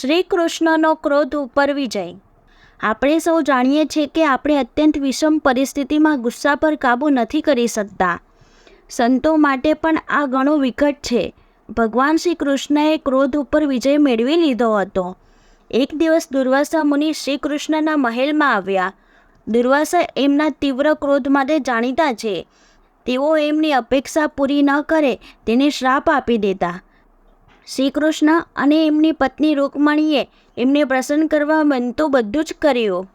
શ્રી કૃષ્ણનો ક્રોધ ઉપર વિજય આપણે સૌ જાણીએ છીએ કે આપણે અત્યંત વિષમ પરિસ્થિતિમાં ગુસ્સા પર કાબૂ નથી કરી શકતા. સંતો માટે પણ આ ઘણું વિકટ છે. ભગવાન શ્રી કૃષ્ણએ ક્રોધ ઉપર વિજય મેળવી લીધો હતો. એક દિવસ દુર્વાસા મુનિ શ્રી કૃષ્ણના મહેલમાં આવ્યા. દુર્વાસા એમના તીવ્ર ક્રોધ માટે જાણીતા છે. તેઓ એમની અપેક્ષા પૂરી ન કરે, તેને શ્રાપ આપી દેતા. શ્રી કૃષ્ણ અને એમની પત્ની રૂકમણીએ એમને પ્રસન્ન કરવા બનતું બધું જ કર્યું.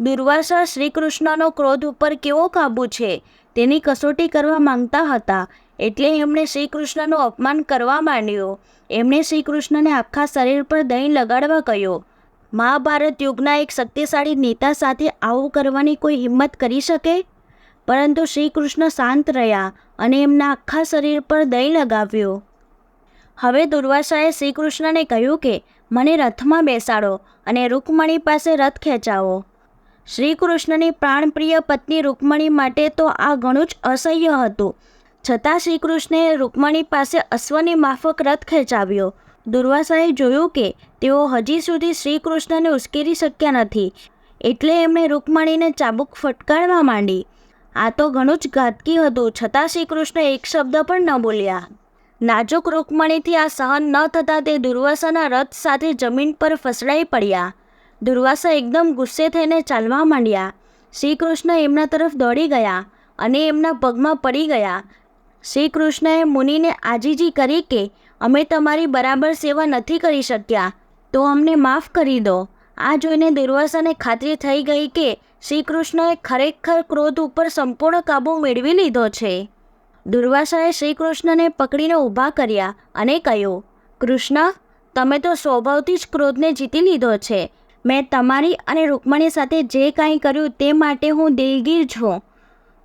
દુર્વાસા શ્રી કૃષ્ણનો ક્રોધ ઉપર કેવો કાબુ છે તેની કસોટી કરવા માંગતા હતા એટલે એમણે શ્રી કૃષ્ણનું અપમાન કરવા માંડ્યું. એમણે શ્રી કૃષ્ણને આખા શરીર પર દહીં લગાડવા કહ્યું, મહાભારત યુગના એક શક્તિશાળી નેતા સાથે આવું કરવાની કોઈ હિંમત કરી શકે? પરંતુ શ્રી કૃષ્ણ શાંત રહ્યા અને એમના આખા શરીર પર દહીં લગાવ્યું. હવે દુર્વાસાએ શ્રી કૃષ્ણને કહ્યું કે, મને રથમાં બેસાડો અને રૂકમણી પાસે રથ ખેંચાવો. શ્રી કૃષ્ણની પ્રાણપ્રિય પત્ની રૂકમણી માટે તો આ ઘણું જ અસહ્ય હતું. છતાં શ્રી કૃષ્ણે રૂકમણી પાસે અશ્વની માફક રથ ખેંચાવ્યો. દુર્વાસાએ જોયું કે, તેઓ હજી સુધી શ્રી કૃષ્ણને ઉશ્કેરી શક્યા નથી, એટલે એમણે રૂકમણીને ચાબુક ફટકારવા માંડી. આ તો ઘણું જ ઘાતકી હતું, છતાં શ્રી કૃષ્ણ એક શબ્દ પણ ન બોલ્યા. નાજુક રૂકમણીથી આ સહન ન થતાં તે દુર્વાસાના રથ સાથે જમીન પર ફસડાઈ પડ્યા. દુર્વાસા એકદમ ગુસ્સે થઈને ચાલવા માંડ્યા. શ્રી કૃષ્ણ એમના તરફ દોડી ગયા અને એમના પગમાં પડી ગયા. શ્રી કૃષ્ણએ મુનિને આજીજી કરી કે, અમે તમારી બરાબર સેવા નથી કરી શક્યા, તો અમને માફ કરી દો. આ જોઈને દુર્વાસાને ખાતરી થઈ ગઈ કે શ્રી કૃષ્ણએ ખરેખર ક્રોધ ઉપર સંપૂર્ણ કાબૂ મેળવી લીધો છે. દુર્વાસાએ શ્રી કૃષ્ણને પકડીને ઊભા કર્યા અને કહ્યું, કૃષ્ણ, તમે તો સ્વભાવથી જ ક્રોધને જીતી લીધો છે. મેં તમારી અને રૂકમણી સાથે જે કાંઈ કર્યું તે માટે હું દિલગીર છું.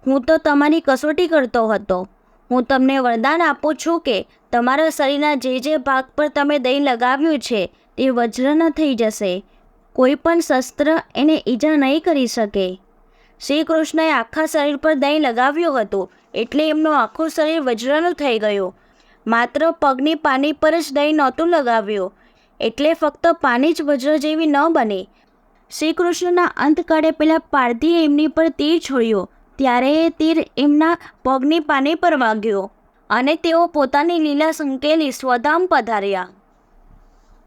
હું તો તમારી કસોટી કરતો હતો. હું તમને વરદાન આપું છું કે તમારા શરીરના જે જે ભાગ પર તમે દહીં લગાવ્યું છે તે વજ્ર ન થઈ જશે. કોઈ પણ શસ્ત્ર એને ઈજા નહીં કરી શકે. શ્રી કૃષ્ણએ આખા શરીર પર દહીં લગાવ્યું હતું એટલે એમનું આખું શરીર વજ્રનું થઈ ગયું. માત્ર પગની પાની પર જ દહીં નહોતું લગાવ્યું. એટલે ફક્ત પાની જ વજ્ર જેવી ન બને. શ્રી કૃષ્ણના અંતકાળે પહેલાં પારધીએ એમની પર તીર છોડ્યો. ત્યારે એ તીર એમના પગની પાની પર વાગ્યો. અને તેઓ પોતાની લીલા સંકેલી સ્વધામ પધાર્યા.